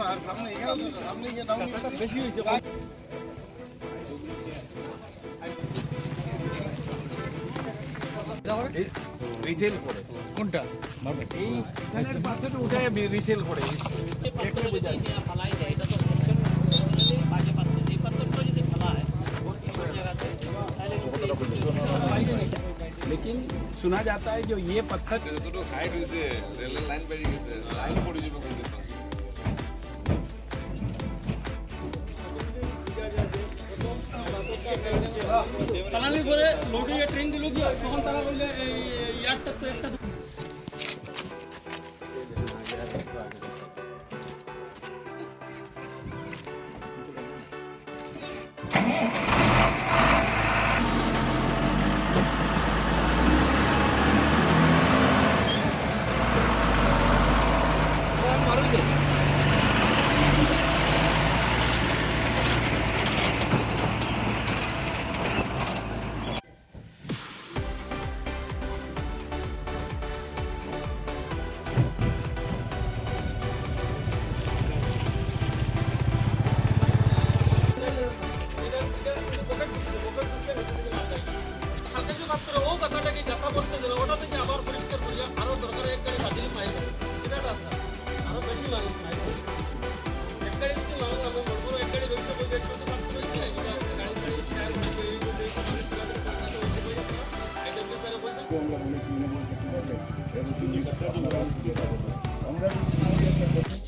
না আর সামনে এখানে তো সামনে গিয়ে নাও বেশি হয়েছে রিসেল করে কোনটা এই এখানের পাথরটা উঠে রিসেল করে लेकिन सुना जाता है जो ये पत्थर যতটুকু হাইট হয়েছে রেলের লাইন বেরিয়ে গেছে লাইন পড়ে যাবে পরে টানালি করে লোডিং ট্রেন দিল কি? তখন তারা বললে, এই ইয়ারটা তো একটা ও কথাটাকে কথা বলতে দিল ওটা থেকে আবার পরিষ্কার করিয়া আরও দরকার এক গাড়ি বাতিল পাইব এটা রাস্তা আরও বেশি মানুষ পাইব এক গাড়ি যদি মানুষ আমি বলব এক গাড়ি রয়েছে বলবে একটু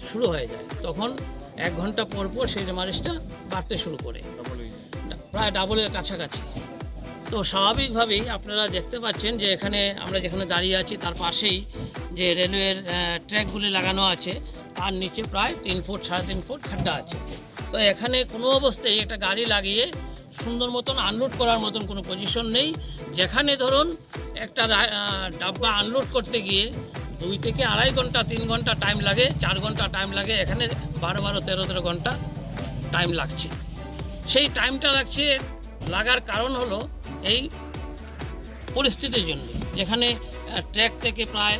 শুরু হয়ে যায় তখন এক ঘণ্টা পর পর সেই মারিশটা বাড়তে শুরু করে প্রায় ডাবলের কাছাকাছি তো স্বাভাবিকভাবেই আপনারা দেখতে পাচ্ছেন যে এখানে আমরা যেখানে দাঁড়িয়ে আছি, তার পাশেই যে রেলওয়ের ট্র্যাকগুলি লাগানো আছে, তার নিচে প্রায় তিন ফুট, সাড়ে তিন ফুট খাড্ডা আছে। তো এখানে কোনো অবস্থায় একটা গাড়ি লাগিয়ে সুন্দর মতন আনলোড করার মতন কোনো পজিশন নেই। যেখানে ধরুন একটা ডাব্বা আনলোড করতে গিয়ে দুই থেকে আড়াই ঘণ্টা, তিন ঘণ্টা টাইম লাগে, চার ঘণ্টা টাইম লাগে, এখানে বারো বারো, তেরো তেরো ঘণ্টা টাইম লাগছে। সেই টাইমটা লাগছে, লাগার কারণ হলো এই পরিস্থিতির জন্য। যেখানে ট্র্যাক থেকে প্রায়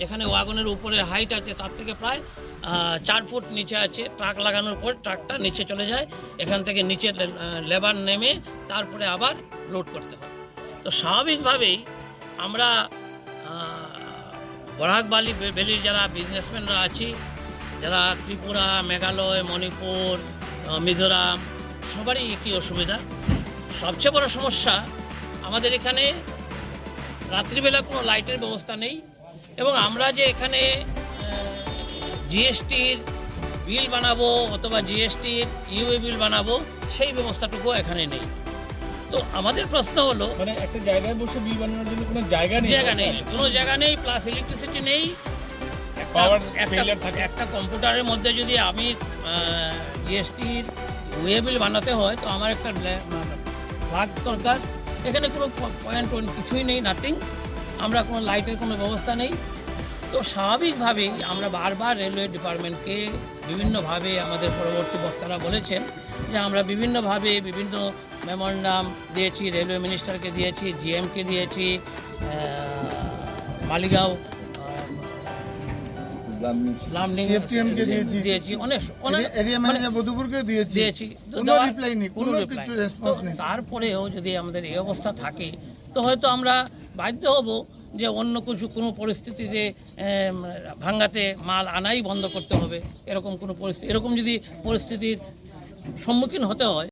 যেখানে ওয়াগনের উপরে হাইট আছে, তার থেকে প্রায় চার ফুট নিচে আছে। ট্রাক লাগানোর পর ট্রাকটা নিচে চলে যায়। এখান থেকে নিচে লেবার নেমে তারপরে আবার লোড করতে হয়। তো স্বাভাবিকভাবেই আমরা বরাক বালি ভ্যালির যারা বিজনেসম্যানরা আছি, যারা ত্রিপুরা, মেঘালয়, মণিপুর মিজোরাম, সবারই একই অসুবিধা। সবচেয়ে বড় সমস্যা আমাদের এখানে রাত্রিবেলা কোনো লাইটের ব্যবস্থা নেই এবং আমরা যে এখানে জিএসটির বিল বানাবো অথবা জিএসটির ইউএ বিল বানাবো সেই ব্যবস্থাটুকু এখানে নেই। তো আমাদের প্রশ্ন হলো মানে একটা জায়গায় বসে বিল বানানোর জন্য কোনো জায়গা নেই? জায়গা নেই কোনো জায়গা নেই প্লাস ইলেকট্রিসিটি নেই। একটা- কম্পিউটারের মধ্যে যদি আমি জিএসটির ওয়েবিল বানাতে হয় তো আমার একটা ভাগ দরকার। এখানে কোনো পয়েন্ট কিছুই নেই নাথিং আমরা কোনো লাইটের কোনো ব্যবস্থা নেই। তো স্বাভাবিকভাবেই আমরা বারবার রেলওয়ে ডিপার্টমেন্টকে বিভিন্নভাবে আমাদের পরবর্তী বক্তারা বলেছেন যে আমরা বিভিন্নভাবে বিভিন্ন মেমোরান্ডাম দিয়েছি রেলওয়ে মিনিস্টারকে দিয়েছি জিএমকে দিয়েছি মালিগাঁও দিয়েছি। দিয়েছি। অনেক অনেক এরিয়া মানে ম্যানেজার বধুপুরকে দিয়েছি। কোনো রিপ্লাই নেই কোনো কিছু রেসপন্স নেই। তারপরেও যদি আমাদের এই অবস্থা থাকে তো হয়তো আমরা বাধ্য হব যে অন্য কিছু কোনো পরিস্থিতিতে ভাঙ্গাতে মাল আনাই বন্ধ করতে হবে এরকম কোনো পরিস্থিতি এরকম যদি পরিস্থিতির সম্মুখীন হতে হয়